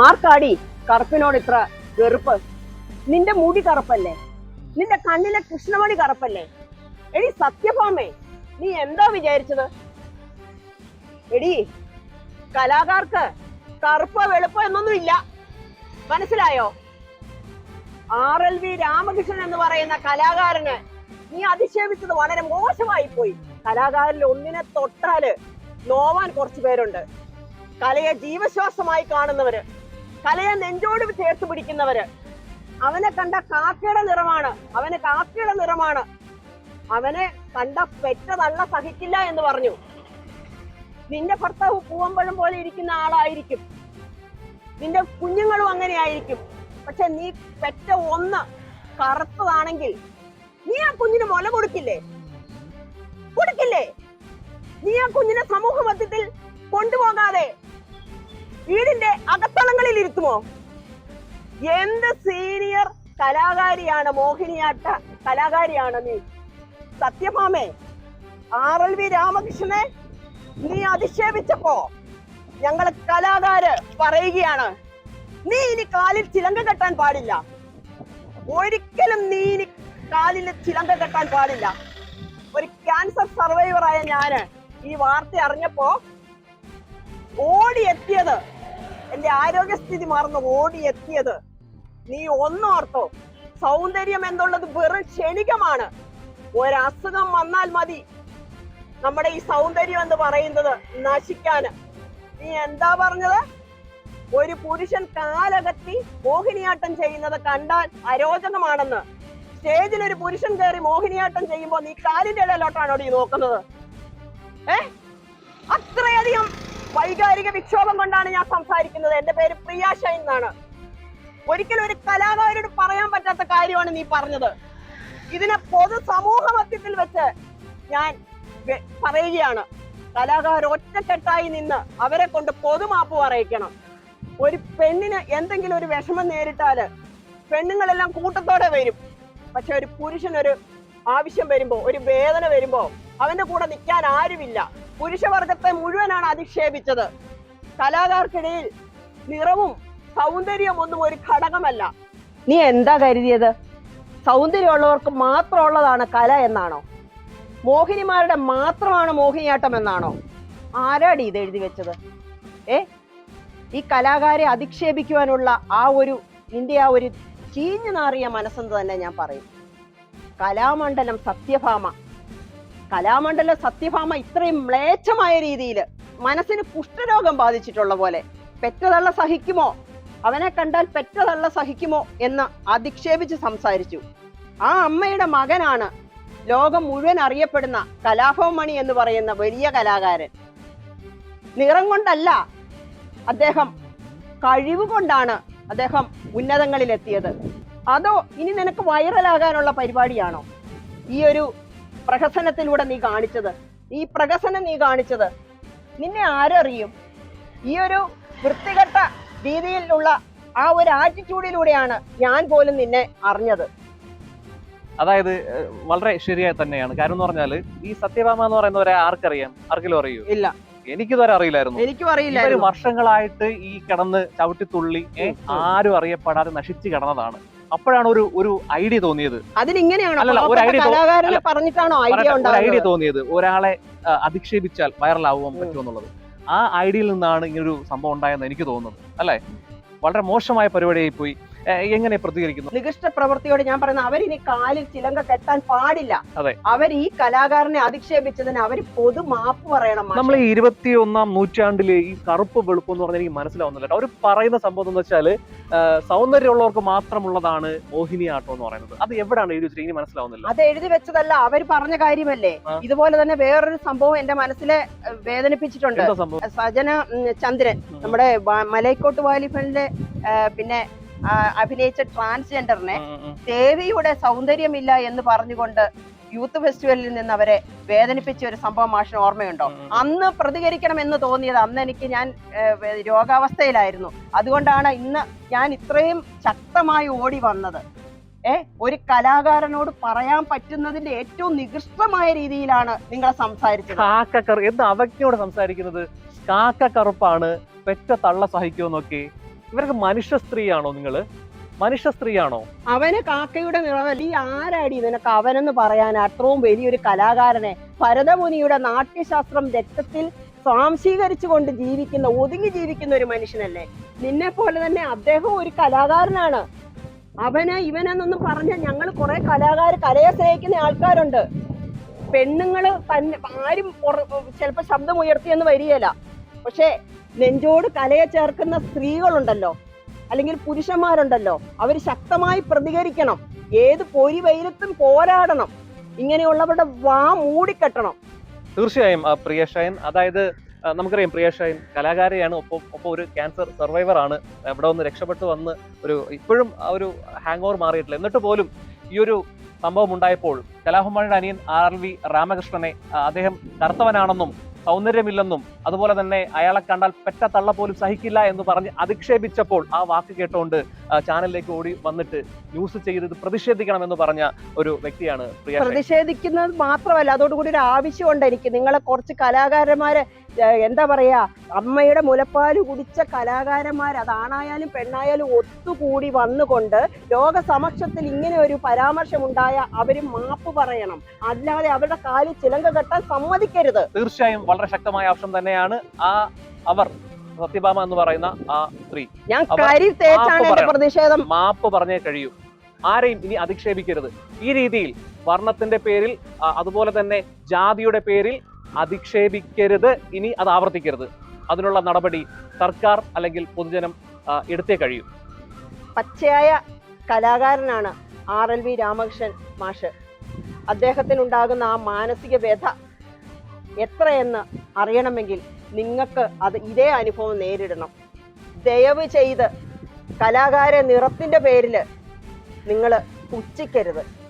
ആർക്കാടി കറുപ്പിനോട് ഇത്ര വെറുപ്പ്? നിന്റെ മുടി കറുപ്പല്ലേ? നിന്റെ കണ്ണിലെ കൃഷ്ണമണി കറുപ്പല്ലേ? എടി സത്യഭാമേ നീ എന്താ വിചാരിച്ചത്? എടി കലാകാർക്ക് കറുപ്പ് വെളുപ്പ് എന്നൊന്നും ഇല്ല. മനസ്സിലായോ? ആർ എൽ വി രാമകൃഷ്ണൻ എന്ന് പറയുന്ന കലാകാരന് നീ അധിക്ഷേപിച്ചത് വളരെ മോശമായി പോയി കലാകാരനിൽ ഒന്നിനെ തൊട്ടാൽ നോവാൻ കുറച്ചു പേരുണ്ട്. കലയെ ജീവശ്വാസമായി കാണുന്നവര് കലയെ നെഞ്ചോട് ചേർത്ത് പിടിക്കുന്നവര്. അവനെ കണ്ട കാക്കയുടെ നിറമാണ്. അവന് കാക്കയുടെ നിറമാണ്. അവനെ കണ്ട പെറ്റതള്ള സഹിക്കില്ല എന്ന് പറഞ്ഞു. നിന്റെ ഭർത്താവ് പൂവമ്പഴം പോലെ ഇരിക്കുന്ന ആളായിരിക്കും. നിന്റെ കുഞ്ഞുങ്ങളും അങ്ങനെ ആയിരിക്കും പക്ഷെ നീ പെറ്റ ഒന്ന് കറുത്തതാണെങ്കിൽ നീ ആ കുഞ്ഞിന് മുല കൊടുക്കില്ലേ? കൊടുക്കില്ലേ? നീ ആ കുഞ്ഞിനെ സമൂഹ മധ്യത്തിൽ കൊണ്ടുപോകാതെ വീടിന്റെ അകത്തളങ്ങളിൽ ഇരുത്തുമോ? എന്ത് സീനിയർ കലാകാരിയാണ് മോഹിനിയാട്ട കലാകാരിയാണ് നീ? സത്യഭാമേ ആർ വി രാമകൃഷ്ണനെ നീ അധിക്ഷേപിച്ചപ്പോ ഞങ്ങൾ കലാകാര് പറയുകയാണ് നീ ഇനി കാലിൽ ചിലങ്ക കെട്ടാൻ പാടില്ല. ഒരിക്കലും നീ ഇനി കാലിൽ ചിലങ്ക കെട്ടാൻ പാടില്ല. ഒരു ക്യാൻസർ സർവൈവറായ ഞാൻ ഈ വാർത്ത അറിഞ്ഞപ്പോ ഓടിയെത്തിയത്. എന്റെ ആരോഗ്യസ്ഥിതി മാറുന്ന. ഓടിയെത്തിയത്. നീ ഒന്നോർത്തോ സൗന്ദര്യം എന്നുള്ളത് വെറും ക്ഷണികമാണ്. ഒരസുഖം വന്നാൽ മതി. നമ്മുടെ ഈ സൗന്ദര്യം എന്ന് പറയുന്നത് നശിക്കാന് നീ എന്താ പറഞ്ഞത്? ഒരു പുരുഷൻ കാലകത്തി മോഹിനിയാട്ടം ചെയ്യുന്നത് കണ്ടാൽ അരോചകമാണെന്ന്. സ്റ്റേജിൽ ഒരു പുരുഷൻ കയറി മോഹിനിയാട്ടം ചെയ്യുമ്പോൾ നീ കാലിന്റെ ഇടയിലോട്ടാണോ നീ നോക്കുന്നത്? ഏ? അത്രയധികം വൈകാരിക വിക്ഷോഭം കൊണ്ടാണ് ഞാൻ സംസാരിക്കുന്നത്. എന്റെ പേര് പ്രിയ ഷൈൻ എന്നാണ്. ഒരിക്കലും ഒരു കലാകാരനോട് പറയാൻ പറ്റാത്ത കാര്യമാണ് നീ പറഞ്ഞത്. ഇതിനെ പൊതു സമൂഹ മധ്യത്തിൽ വെച്ച് ഞാൻ പറയുകയാണ്. കലാകാർ ഒറ്റക്കെട്ടായി നിന്ന് അവരെ കൊണ്ട് പൊതുമാപ്പ് പറയിക്കണം. ഒരു പെണ്ണിന് എന്തെങ്കിലും ഒരു വിഷമം നേരിട്ടാൽ പെണ്ണുങ്ങളെല്ലാം കൂട്ടത്തോടെ വരും. പക്ഷെ ഒരു പുരുഷനൊരു ആവശ്യം വരുമ്പോ ഒരു വേദന വരുമ്പോ അവന്റെ കൂടെ നിൽക്കാൻ ആരുമില്ല. പുരുഷവർഗത്തെ മുഴുവനാണ് അധിക്ഷേപിച്ചത്. കലാകാർക്കിടയിൽ നിറവും സൗന്ദര്യവും ഒന്നും ഒരു ഘടകമല്ല. നീ എന്താ കരുതിയത്? സൗന്ദര്യമുള്ളവർക്ക് മാത്രമുള്ളതാണ് കല എന്നാണോ? മോഹിനിമാരുടെ മാത്രമാണ് മോഹിനിയാട്ടം എന്നാണോ? ആരാടി ഇത് എഴുതി വെച്ചത്? ഏ? ഈ കലാകാരെ അധിക്ഷേപിക്കുവാനുള്ള ആ ഒരു നിന്റെ ആ ഒരു ചീഞ്ഞു നാറിയ മനസ്സെന്ന് തന്നെ ഞാൻ പറയും. കലാമണ്ഡലം സത്യഭാമ. കലാമണ്ഡലം സത്യഭാമ ഇത്രയും മ്ലേച്ഛമായ രീതിയിൽ മനസ്സിന് കുഷ്ഠരോഗം ബാധിച്ചിട്ടുള്ള പോലെ പെറ്റതള്ള സഹിക്കുമോ? അവനെ കണ്ടാൽ പെറ്റതള്ള സഹിക്കുമോ? എന്ന് അധിക്ഷേപിച്ച് സംസാരിച്ചു. ആ അമ്മയുടെ മകനാണ് ലോകം മുഴുവൻ അറിയപ്പെടുന്ന കലാഭവമണി എന്ന് പറയുന്ന വലിയ കലാകാരൻ. നിറം കൊണ്ടല്ല അദ്ദേഹം കഴിവ് കൊണ്ടാണ് അദ്ദേഹം ഉന്നതങ്ങളിലെത്തിയത്. അതോ ഇനി നിനക്ക് വൈറലാകാനുള്ള പരിപാടിയാണോ? ഈ ഒരു പ്രഹസനത്തിലൂടെ നീ കാണിച്ചത്. ഈ പ്രഹസനം നീ കാണിച്ചത്. നിന്നെ ആരറിയും? ഈ ഒരു വൃത്തികെട്ട രീതിയിലുള്ള ആ ഒരു ആറ്റിറ്റ്യൂഡിലൂടെയാണ് ഞാൻ പോലും നിന്നെ അറിഞ്ഞത്. അതായത് വളരെ ശരിയായി തന്നെയാണ്. കാര്യം എന്ന് പറഞ്ഞാൽ ഈ സത്യഭാമ എന്ന് പറയുന്നവരെ ആർക്കറിയാം? ആർക്കെങ്കിലും അറിയൂ? ഇല്ല. എനിക്കിതുവരെ അറിയില്ലായിരുന്നു. എനിക്കും അറിയില്ല വർഷങ്ങളായിട്ട് ഈ കിടന്ന് ചവിട്ടിത്തുള്ളി. ആരും അറിയപ്പെടാതെ നശിച്ചു കിടന്നതാണ്. അപ്പോഴാണ് ഒരു ഒരു ഐഡിയ തോന്നിയത്. അതിനിങ്ങനെയാണോ ഒരു അല്ല, പറഞ്ഞിട്ടാണോ ഐഡിയ ഐഡിയ തോന്നിയത് ഒരാളെ അധിക്ഷേപിച്ചാൽ വൈറലാവാൻ. പറ്റുമെന്നുള്ളത് ആ ഐഡിയയിൽ നിന്നാണ് ഇങ്ങനൊരു സംഭവം ഉണ്ടായെന്ന് എനിക്ക് തോന്നുന്നത്. അല്ലേ? വളരെ മോശമായ പരിപാടിയായി പോയി എങ്ങനെ പ്രതികരിക്കുന്നു? നികൃഷ്ട പ്രവൃത്തിയോട് ഞാൻ പറയുന്ന അവരിനി കാലിൽ ചിലങ്ക കെട്ടാൻ പാടില്ല. അവർ ഈ കലാകാരനെ അധിക്ഷേപിച്ചതിന് അവർ പൊതു മാപ്പ് പറയണം നമ്മൾ ഈ ഇരുപത്തി ഒന്നാം നൂറ്റാണ്ടിലെ ഈ കറുപ്പ് വെളുപ്പ് എന്ന് പറഞ്ഞാൽ എനിക്ക് മനസ്സിലാവുന്നില്ല അവർ പറയുന്ന സംഭവം എന്ന് വെച്ചാൽ സൗന്ദര്യമുള്ളവർക്ക് മാത്രമുള്ളതാണ് മോഹിനിയാട്ടം എന്ന് പറയുന്നത്. അത് എവിടെയാണ് എഴുതി വെച്ചിട്ട് ഇനി മനസ്സിലാവുന്നില്ല. അത് എഴുതി വെച്ചതല്ല അവർ പറഞ്ഞ കാര്യമല്ലേ? ഇതുപോലെ തന്നെ വേറൊരു സംഭവം എന്റെ മനസ്സിലെ വേദനിപ്പിച്ചിട്ടുണ്ട്. സജന ചന്ദ്രൻ നമ്മുടെ മലൈക്കോട്ട് വാലിഫലിന്റെ പിന്നെ അഭിനയിച്ച ട്രാൻസ്ജെൻഡറിനെ. ദേവിയുടെ സൗന്ദര്യമില്ല എന്ന് പറഞ്ഞുകൊണ്ട് യൂത്ത് ഫെസ്റ്റിവലിൽ നിന്ന് അവരെ വേദനിപ്പിച്ച ഒരു സംഭവം മാഷിന് ഓർമ്മയുണ്ടോ. അന്ന് പ്രതികരിക്കണം എന്ന് തോന്നിയത് അന്ന് എനിക്ക് ഞാൻ രോഗാവസ്ഥയിലായിരുന്നു. അതുകൊണ്ടാണ് ഇന്ന് ഞാൻ ഇത്രയും ശക്തമായി ഓടി വന്നത്. ഏ ഒരു കലാകാരനോട് പറയാൻ പറ്റുന്നതിന്റെ ഏറ്റവും നികൃഷ്ടമായ രീതിയിലാണ് നിങ്ങൾ സംസാരിച്ചത്. കാക്കക്കറു എന്ത് അവജ്ഞയോട് സംസാരിക്കുന്നത്? കാക്ക കറുപ്പാണ് പെറ്റ തള്ള സഹിക്കുമെന്നൊക്കെ ഇവർക്ക് മനുഷ്യ സ്ത്രീയാണോ നിങ്ങൾ? മനുഷ്യ സ്ത്രീയാണോ? അവന് കാക്കയുടെ നിറവല്ല ഈ ആരാടി നിനക്ക് അവനെന്ന് പറയാൻ അത്രയും വലിയൊരു കലാകാരനെ? ഭരതമുനിയുടെ നാട്യശാസ്ത്രം രക്തത്തിൽ സ്വാംശീകരിച്ചുകൊണ്ട് ജീവിക്കുന്ന ഒതുങ്ങി ജീവിക്കുന്ന ഒരു മനുഷ്യനല്ലേ? നിന്നെ പോലെ തന്നെ അദ്ദേഹം ഒരു കലാകാരനാണ്. അവന് ഇവനെന്നൊന്നും പറഞ്ഞ ഞങ്ങൾ കുറെ കലാകാര കലയെ സ്നേഹിക്കുന്ന ആൾക്കാരുണ്ട്. പെണ്ണുങ്ങൾ തന്നെ ആരും ചിലപ്പോൾ ശബ്ദം ഉയർത്തിയെന്ന് വരികയില്ല. പക്ഷേ നെഞ്ചോട് കലയെ ചേർക്കുന്ന സ്ത്രീകളുണ്ടല്ലോ അല്ലെങ്കിൽ പുരുഷന്മാരുണ്ടല്ലോ അവർ ശക്തമായി പ്രതികരിക്കണം. ഏത് പൊരി വെയിലത്തും പോരാടണം. ഇങ്ങനെയുള്ളവരുടെ വാ മൂടിക്കെട്ടണം. തീർച്ചയായും പ്രിയ ഷൈൻ അതായത് നമുക്കറിയാം പ്രിയ ഷൈൻ കലാകാരിയാണ് ഒപ്പം ഒപ്പം ഒരു ക്യാൻസർ സർവൈവർ ആണ്. എവിടെ ഒന്ന് രക്ഷപ്പെട്ടു വന്ന് ഒരു ഇപ്പോഴും ഒരു ഹാങ് ഓവർ മാറിയിട്ടില്ല. എന്നിട്ട് പോലും ഈ ഒരു സംഭവം ഉണ്ടായപ്പോൾ കലാഹുമാരുടെ അനിയൻ ആർ വി രാമകൃഷ്ണനെ അദ്ദേഹം കറുത്തവനാണെന്നും സൗന്ദര്യമില്ലെന്നും അതുപോലെ തന്നെ അയാളെ കണ്ടാൽ പെറ്റ തള്ള പോലും സഹിക്കില്ല എന്ന് പറഞ്ഞ് അധിക്ഷേപിച്ചപ്പോൾ ആ വാക്ക് കേട്ടുകൊണ്ട് ചാനലിലേക്ക് ഓടി വന്നിട്ട് ന്യൂസ് ചെയ്ത് ഇത് പ്രതിഷേധിക്കണം എന്ന് പറഞ്ഞ ഒരു വ്യക്തിയാണ് പ്രിയ. പ്രതിഷേധിക്കുന്നത് മാത്രമല്ല അതോടുകൂടി ഒരു ആവശ്യമുണ്ട് എനിക്ക്. നിങ്ങളെ കുറച്ച് കലാകാരന്മാരെ എന്താ പറയാ അമ്മയുടെ മുലപ്പാൽ കുടിച്ച കലാകാരന്മാർ അതാണായാലും പെണ്ണായാലും ഒത്തുകൂടി വന്നുകൊണ്ട് ലോക സമക്ഷത്തിൽ ഇങ്ങനെ ഒരു പരാമർശം ഉണ്ടായ അവർ മാപ്പ് പറയണം. അല്ലാതെ അവരുടെ കാലിൽ ചിലങ്ക കെട്ടാൻ സമ്മതിക്കരുത്. തീർച്ചയായും വളരെ ശക്തമായ ആവശ്യം തന്നെയാണ് ആ അവർ സത്യഭാമ എന്ന് പറയുന്ന ആ സ്ത്രീ. ഞാൻ. പ്രതിഷേധം. മാപ്പ് പറഞ്ഞേ കഴിയൂ. ആരെയും ഇനി അധിക്ഷേപിക്കരുത്. ഈ രീതിയിൽ വർണത്തിന്റെ പേരിൽ അതുപോലെ തന്നെ ജാതിയുടെ പേരിൽ അധിക്ഷേപിക്കരുത്. ഇനി അത് ആവർത്തിക്കരുത്. അതിനുള്ള നടപടി സർക്കാർ അല്ലെങ്കിൽ പൊതുജനം എടുത്തേ കഴിയൂ. പച്ചയായ കലാകാരനാണ് ആർ എൽ വി രാമകൃഷ്ണൻ മാഷ്. അദ്ദേഹത്തിനുണ്ടാകുന്ന ആ മാനസിക വ്യഥ എത്രയെന്ന് അറിയണമെങ്കിൽ നിങ്ങൾക്ക് അത് ഇതേ അനുഭവം നേരിടണം. ദയവ് ചെയ്ത് കലാകാര നിറത്തിന്റെ പേരിൽ നിങ്ങൾ പുച്ഛിക്കരുത്.